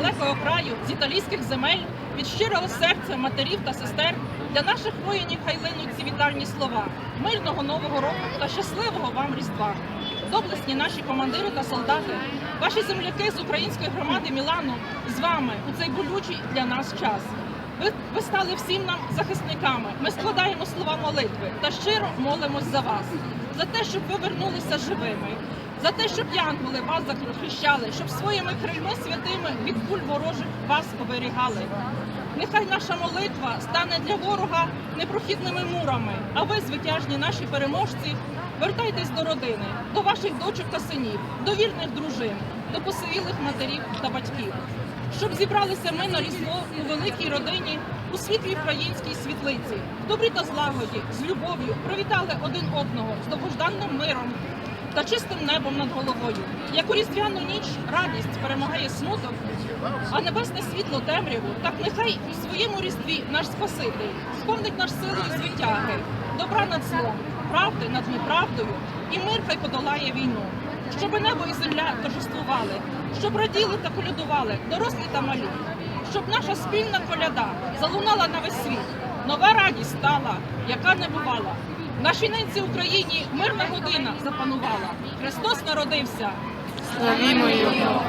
далекого краю, з італійських земель, від щирого серця матерів та сестер. Для наших воїнів хай линуть ці вітальні слова, мирного нового року та щасливого вам різдва. Доблесні наші командири та солдати, ваші земляки з української громади Мілану з вами у цей болючий для нас час. Ви, ви стали всім нам захисниками. Ми складаємо слова молитви та щиро молимось за вас, за те, щоб ви вернулися живими, за те, щоб янголи вас захищали, щоб своїми крильми святими від куль ворожих вас оберігали. Нехай наша молитва стане для ворога непрохідними мурами, а ви, звитяжні наші переможці, вертайтесь до родини, до ваших дочок та синів, до вірних дружин, до посивілих матерів та батьків щоб зібралися ми на різдво у великій родині у світлій українській світлиці, в добрі та злагоді, з любов'ю привітали один одного з довгожданним миром та чистим небом над головою. Як у різдвяну ніч радість перемагає смуток, а небесне світло темряву, так нехай у своєму різдві наш Спаситель сповнить наш силою звитяги, добра над злом, правди над неправдою, і мир хай подолає війну. Щоб небо і земля торжествували, щоб раділи та колядували дорослі та малі, щоб наша спільна коляда залунала на весь світ. Нова радість стала, яка не бувала. Нашій ненці Україні мирна година запанувала. Христос народився. Славімо його.